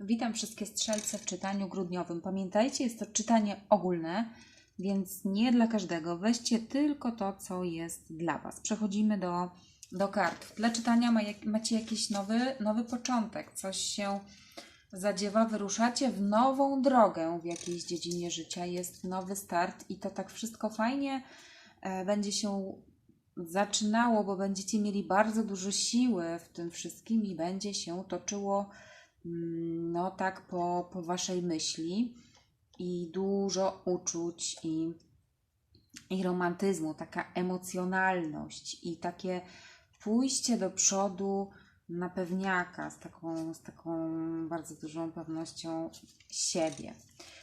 Witam wszystkie strzelce w czytaniu grudniowym. Pamiętajcie, jest to czytanie ogólne, więc nie dla każdego. Weźcie tylko to, co jest dla Was. Przechodzimy do, do kart. Dla czytania ma, macie jakiś nowy, nowy początek, coś się zadziewa, wyruszacie w nową drogę w jakiejś dziedzinie życia. Jest nowy start i to tak wszystko fajnie e, będzie się zaczynało, bo będziecie mieli bardzo dużo siły w tym wszystkim i będzie się toczyło no tak po, po waszej myśli i dużo uczuć i, i romantyzmu, taka emocjonalność i takie pójście do przodu na pewniaka z taką, z taką bardzo dużą pewnością siebie.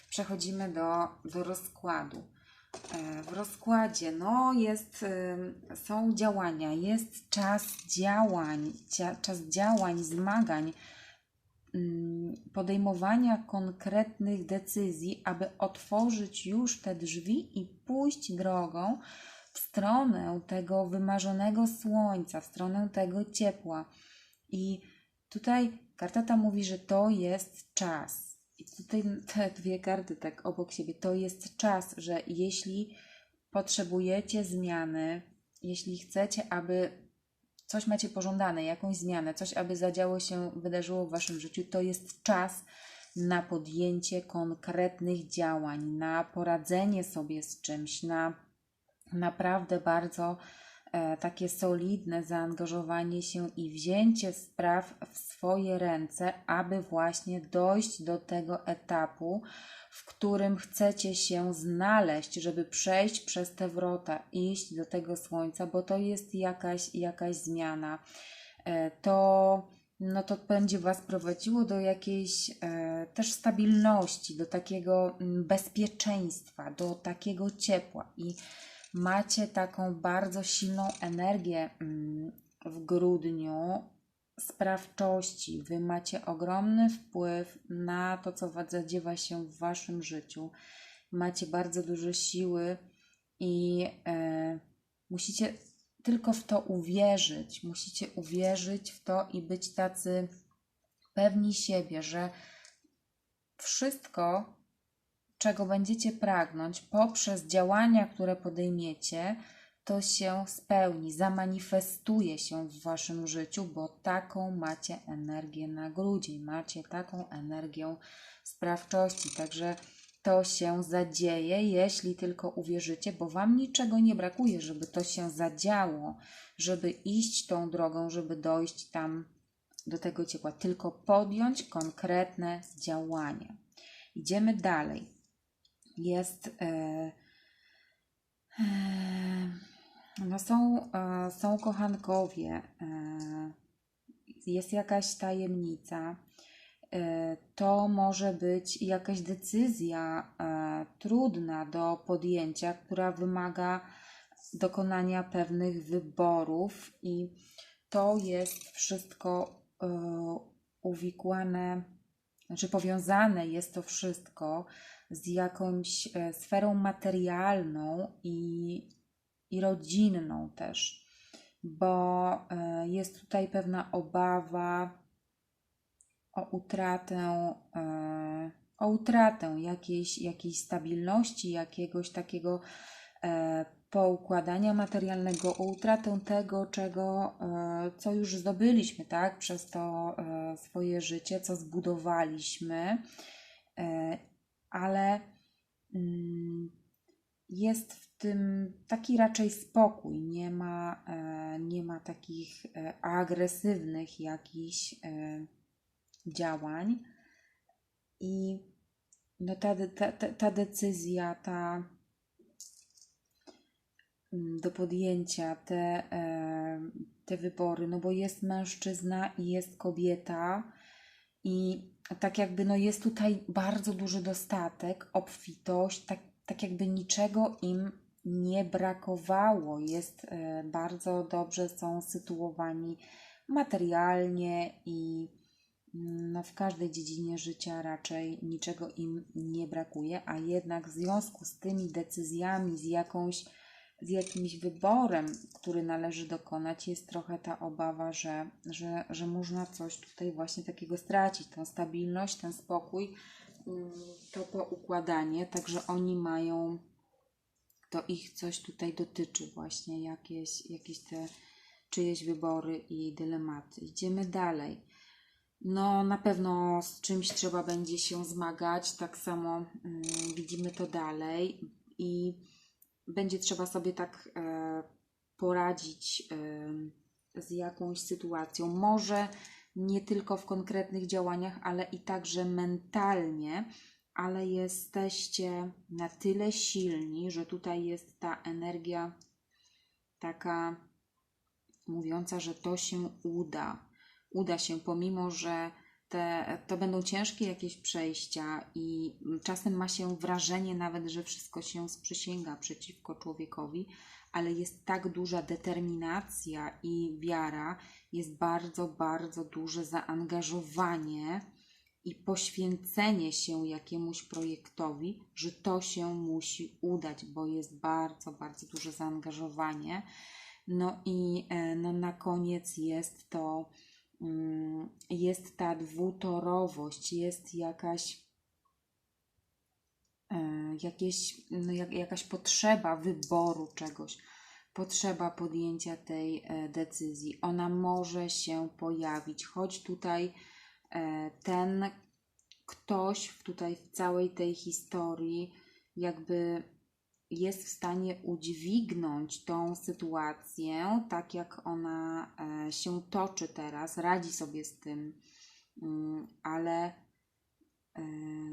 Przechodzimy do, do rozkładu. E, W rozkładzie no jest, są działania, jest czas działań, dzia, czas działań, zmagań, podejmowania konkretnych decyzji, aby otworzyć już te drzwi i pójść drogą w stronę tego wymarzonego słońca, w stronę tego ciepła. I tutaj karta ta mówi, że to jest czas. I tutaj te dwie karty tak obok siebie, to jest czas, że jeśli potrzebujecie zmiany, jeśli chcecie, aby coś macie pożądane, jakąś zmianę, coś, aby zadziało się, wydarzyło w waszym życiu, to jest czas na podjęcie konkretnych działań, na poradzenie sobie z czymś, na naprawdę bardzo takie solidne zaangażowanie się i wzięcie spraw w swoje ręce, aby właśnie dojść do tego etapu, w którym chcecie się znaleźć, żeby przejść przez te wrota, iść do tego słońca, bo to jest jakaś, jakaś zmiana. E, To, no to będzie Was prowadziło do jakiejś e, też stabilności, do takiego mm, bezpieczeństwa, do takiego ciepła i macie taką bardzo silną energię mm, w grudniu sprawczości. Wy macie ogromny wpływ na to, co wa- zadziewa się w waszym życiu. Macie bardzo dużo siły i e, musicie tylko w to uwierzyć. Musicie uwierzyć w to i być tacy pewni siebie, że wszystko, czego będziecie pragnąć poprzez działania, które podejmiecie, to się spełni, zamanifestuje się w waszym życiu, bo taką macie energię na grudzień, macie taką energię sprawczości. Także to się zadzieje, jeśli tylko uwierzycie, bo wam niczego nie brakuje, żeby to się zadziało, żeby iść tą drogą, żeby dojść tam do tego ciepła, tylko podjąć konkretne działanie. Idziemy dalej. Jest. E, e, no są, e, są kochankowie, jest jakaś tajemnica. To może być jakaś decyzja trudna do podjęcia, która wymaga dokonania pewnych wyborów, i to jest wszystko uwikłane, znaczy powiązane jest to wszystko z jakąś e, sferą materialną i, i rodzinną też, bo e, jest tutaj pewna obawa o utratę, e, o utratę jakiejś, jakiejś stabilności, jakiegoś takiego poukładania materialnego, o utratę tego, czego, e, co już zdobyliśmy, tak, przez to e, swoje życie, co zbudowaliśmy, e, ale mm, jest w tym taki raczej spokój, nie ma, nie ma takich agresywnych jakichś działań. I no ta, ta, ta, decyzja, ta do podjęcia, te, e, te wybory, no bo jest mężczyzna i jest kobieta i tak jakby no jest tutaj bardzo duży dostatek, obfitość, tak, tak jakby niczego im nie brakowało. Jest e, bardzo dobrze są sytuowani materialnie i mm, no, w każdej dziedzinie życia raczej niczego im nie brakuje, a jednak w związku z tymi decyzjami, z jakąś z jakimś wyborem, który należy dokonać, jest trochę ta obawa, że, że, że można coś tutaj właśnie takiego stracić, tą stabilność, ten spokój, mm, to poukładanie, także oni mają, to ich coś tutaj dotyczy właśnie, jakieś, jakieś te czyjeś wybory i dylematy. Idziemy dalej. No, na pewno z czymś trzeba będzie się zmagać. Tak samo mm, widzimy to dalej i będzie trzeba sobie tak e, poradzić e, z jakąś sytuacją. Może nie tylko w konkretnych działaniach, ale i także mentalnie, ale jesteście na tyle silni, że tutaj jest ta energia taka mówiąca, że to się uda. Uda się, pomimo że to będą ciężkie jakieś przejścia i czasem ma się wrażenie nawet, że wszystko się sprzysięga przeciwko człowiekowi, ale jest tak duża determinacja i wiara, jest bardzo, bardzo duże zaangażowanie i poświęcenie się jakiemuś projektowi, że to się musi udać, bo jest bardzo, bardzo duże zaangażowanie. No i e, no, na koniec jest to, jest ta dwutorowość, jest jakaś, e, jakieś, no, jak, jakaś potrzeba wyboru czegoś, potrzeba podjęcia tej e, decyzji. Ona może się pojawić, choć tutaj ten ktoś tutaj w całej tej historii jakby jest w stanie udźwignąć tą sytuację, tak jak ona e, się toczy teraz, radzi sobie z tym, mm, ale e,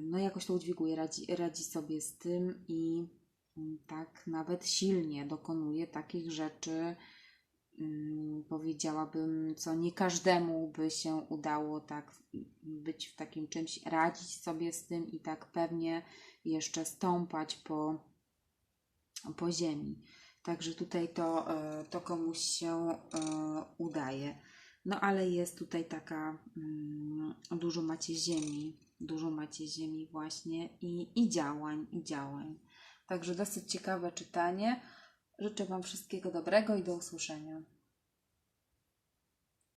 no jakoś to udźwiguje, radzi, radzi sobie z tym i mm, tak nawet silnie dokonuje takich rzeczy, mm, powiedziałabym, co nie każdemu by się udało tak być w takim czymś, radzić sobie z tym i tak pewnie jeszcze stąpać po po ziemi. Także tutaj to, e, to komuś się e, udaje. No ale jest tutaj taka, mm, dużo macie ziemi, dużo macie ziemi właśnie i, i działań, i działań. Także dosyć ciekawe czytanie. Życzę Wam wszystkiego dobrego i do usłyszenia.